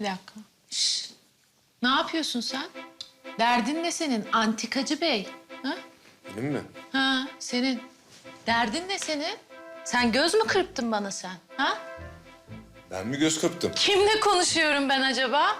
Bir dakika. Şşş. Ne yapıyorsun sen? Derdin ne senin antikacı bey? Ha? Benim mi? Ha, senin. Derdin ne senin? Sen göz mü kırptın bana sen? Ha? Ben mi göz kırptım? Kimle konuşuyorum ben acaba?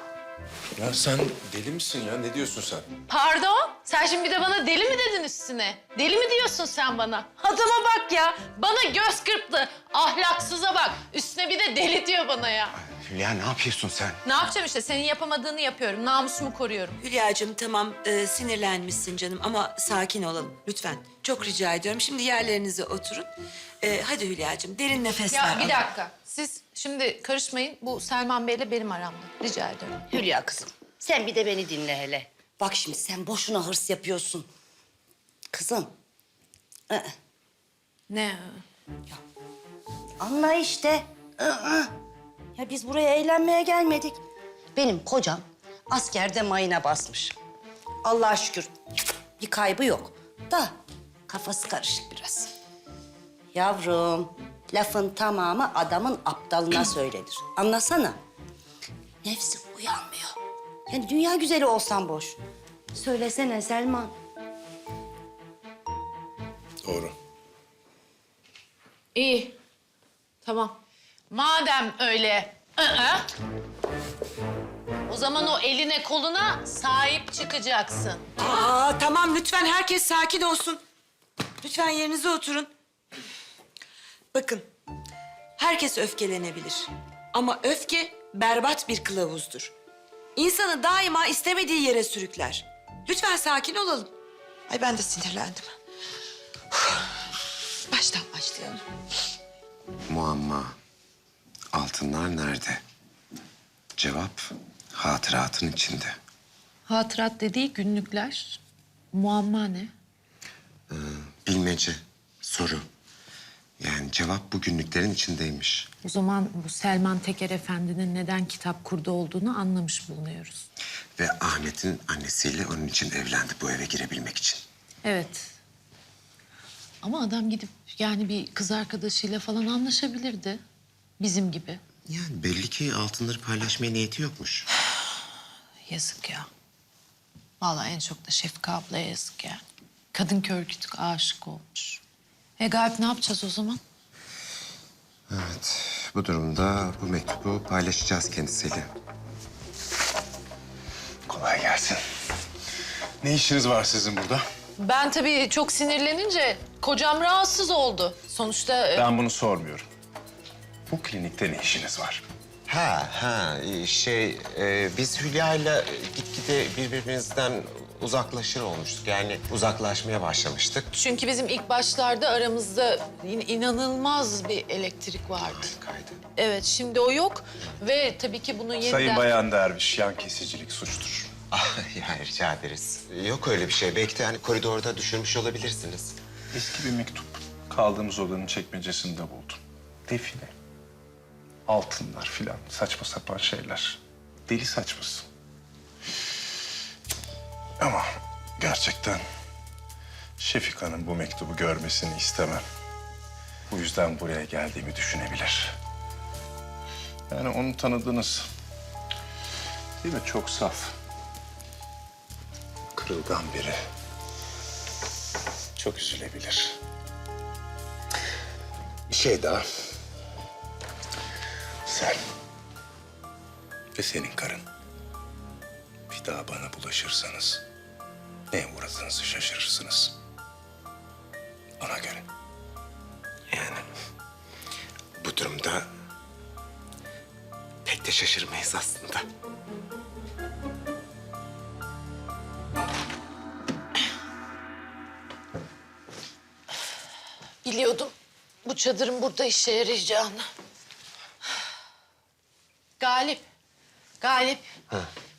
Ya sen deli misin ya? Ne diyorsun sen? Pardon? Sen şimdi bir de bana deli mi dedin üstüne? Deli mi diyorsun sen bana? Adama bak ya. Bana göz kırptı. Ahlaksıza bak. Üstüne bir de deli diyor bana ya. Hülya ne yapıyorsun sen? Ne yapacağım işte? Senin yapamadığını yapıyorum. Namusumu koruyorum. Hülya'cığım tamam e, sinirlenmişsin canım ama sakin olalım lütfen. Çok rica ediyorum. Şimdi yerlerinize oturun. E, hadi Hülya'cığım derin nefesler Ya bir alın. dakika. Siz şimdi karışmayın. Bu Selman Bey'le benim aramda. Rica ederim. Hülya kızım, sen bir de beni dinle hele. Bak şimdi sen boşuna hırs yapıyorsun. Kızım, ı-ı, Ne? anla işte. ı-ı. Ya biz buraya eğlenmeye gelmedik. Benim kocam askerde mayına basmış. Allah'a şükür bir kaybı yok. Da kafası karışık biraz. Yavrum, lafın tamamı adamın aptalına söylenir. Anlasana. Nefsi uyanmıyor. Yani dünya güzeli olsan boş. Söylesene Selman. Doğru. İyi. Tamam. Madem öyle ı-ı, o zaman o eline koluna sahip çıkacaksın. Aa, tamam lütfen herkes sakin olsun. Lütfen yerinize oturun. Bakın herkes öfkelenebilir. Ama öfke berbat bir kılavuzdur. İnsanı daima istemediği yere sürükler. Lütfen sakin olalım. Ay ben de sinirlendim. Baştan başlayalım. Muamma. Altınlar nerede? Cevap hatıratın içinde. Hatırat dediği günlükler. Muamma ne? Bilmece, soru. Yani cevap bu günlüklerin içindeymiş. O zaman bu Selman Teker Efendi'nin neden kitap kurdu olduğunu anlamış bulunuyoruz. Ve Ahmet'in annesiyle onun için evlendi bu eve girebilmek için. Evet. Ama adam gidip yani bir kız arkadaşıyla falan anlaşabilirdi. Bizim gibi. Yani belli ki altınları paylaşmaya niyeti yokmuş. Yazık ya. Vallahi en çok da Şefika ablaya yazık yani. Kadın kör kütük aşık olmuş. E Galip ne yapacağız o zaman? Evet, bu durumda bu mektubu paylaşacağız kendisiyle. Kolay gelsin. Ne işiniz var sizin burada? Ben tabii çok sinirlenince kocam rahatsız oldu. Sonuçta e, Ben bunu sormuyorum. Bu klinikte ne işiniz var? Ha ha şey e, biz Hülya'yla gitgide birbirimizden uzaklaşır olmuştuk. Yani uzaklaşmaya başlamıştık. çünkü bizim ilk başlarda aramızda in- inanılmaz bir elektrik vardı. Kaydı. Evet şimdi o yok ve tabii ki bunu yeniden... Sayın Bayan Derviş, yan kesicilik suçtur. Ah, yani rica ederiz. Yok öyle bir şey. Belki de hani koridorda düşürmüş olabilirsiniz. Eski bir mektup. Kaldığımız odanın çekmecesinde buldum. Define. Altınlar filan. Saçma sapan şeyler. Deli saçması. Ama gerçekten Şefika'nın bu mektubu görmesini istemem. Bu yüzden buraya geldiğimi düşünebilir. Yani onu tanıdınız. Değil mi? Çok saf. Kırılgan biri. Çok üzülebilir. Bir şey daha. Sen ve senin karın bir daha bana bulaşırsanız ne uğradığınızı şaşırırsınız. Ona göre. Yani bu durumda pek de şaşırmayız aslında. Biliyordum bu çadırın burada işe yarayacağını. Galip, Galip.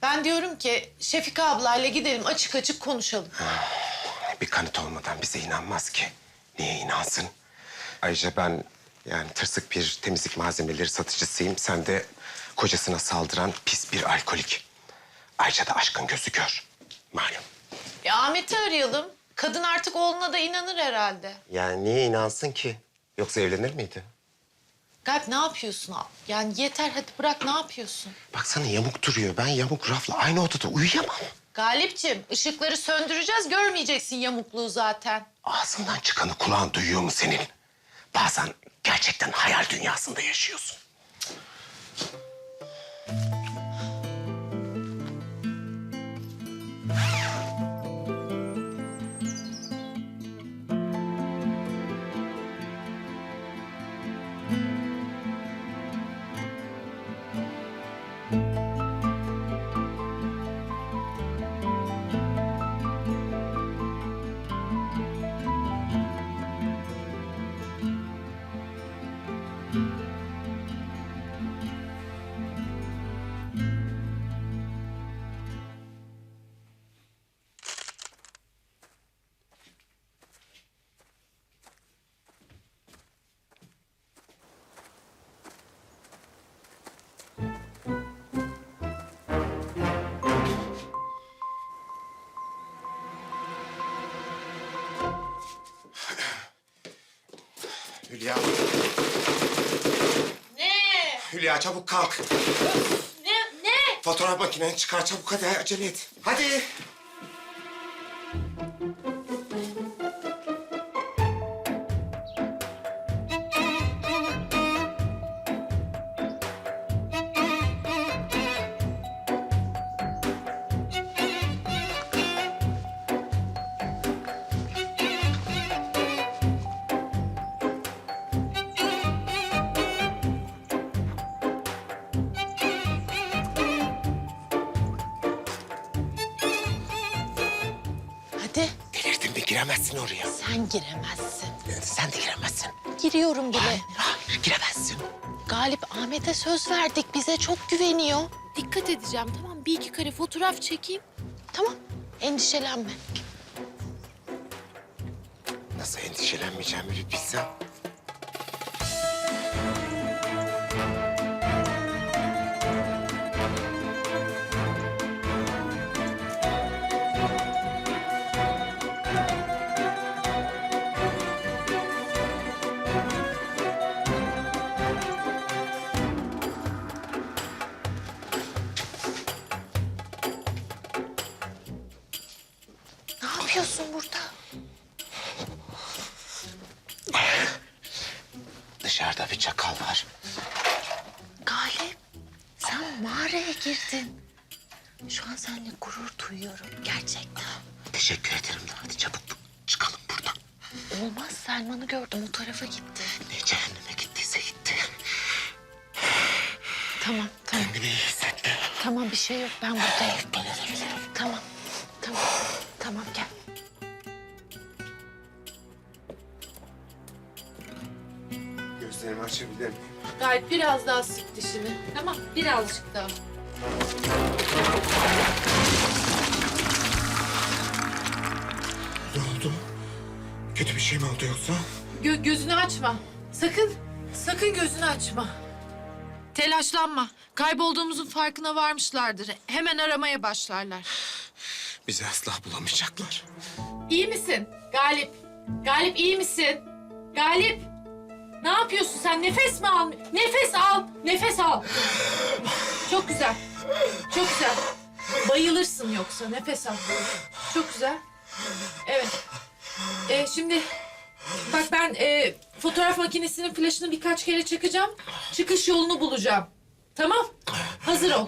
Ben diyorum ki Şefika ablayla gidelim açık açık konuşalım. Bir kanıt olmadan bize inanmaz ki. Niye inansın? Ayrıca ben yani tırsık bir temizlik malzemeleri satıcısıyım. Sen de kocasına saldıran pis bir alkolik. Ayrıca da aşkın gözü kör. Malum. Ya Ahmet'i arayalım. Kadın artık oğluna da inanır herhalde. Yani niye inansın ki? Yoksa evlenir miydi? Galip ne yapıyorsun? Yani yeter hadi bırak ne yapıyorsun? Baksana yamuk duruyor. Ben yamuk rafla aynı odada uyuyamam. Galipçim ışıkları söndüreceğiz görmeyeceksin yamukluğu zaten. Ağzından çıkanı kulağın duyuyor mu senin? Bazen gerçekten hayal dünyasında yaşıyorsun. Hülya. Ne? Hülya çabuk kalk. Ne? Ne? Fotoğraf makineni çıkar çabuk hadi acele et. Hadi. Hadi giremezsin oraya. sen giremezsin. Sen de giremezsin. Giriyorum bile. Hayır giremezsin. Galip Ahmet'e söz verdik bize çok güveniyor. Dikkat edeceğim tamam bir iki kare fotoğraf çekeyim. Tamam endişelenme. Nasıl endişelenmeyeceğimi bir bilsem. Bir çakal var. Galip sen mağaraya girdin. Şu an seninle gurur duyuyorum gerçekten. Teşekkür ederim de hadi çabuk çıkalım buradan. Olmaz Selman'ı gördüm o tarafa gitti. Ne cehenneme gittiyse gitti. Tamam tamam Kendini iyi hissetti. tamam bir şey yok ben buradayım. Tamam tamam tamam gel. Gözlerimi açabilir miyim? Galip biraz daha sık dişini. Tamam birazcık daha. Ne oldu? Kötü bir şey mi oldu yoksa? Gö- gözünü açma. Sakın, sakın gözünü açma. Telaşlanma. Kaybolduğumuzun farkına varmışlardır. Hemen aramaya başlarlar. Bizi asla bulamayacaklar. İyi misin Galip? Galip iyi misin? Galip! Ne yapıyorsun sen? Nefes mi al? Nefes al! Nefes al! Çok güzel. Çok güzel. Bayılırsın yoksa. Nefes al. Çok güzel. Evet. Ee, şimdi bak ben e, fotoğraf makinesinin flaşını birkaç kere çakacağım. Çıkış yolunu bulacağım. Tamam? Hazır ol.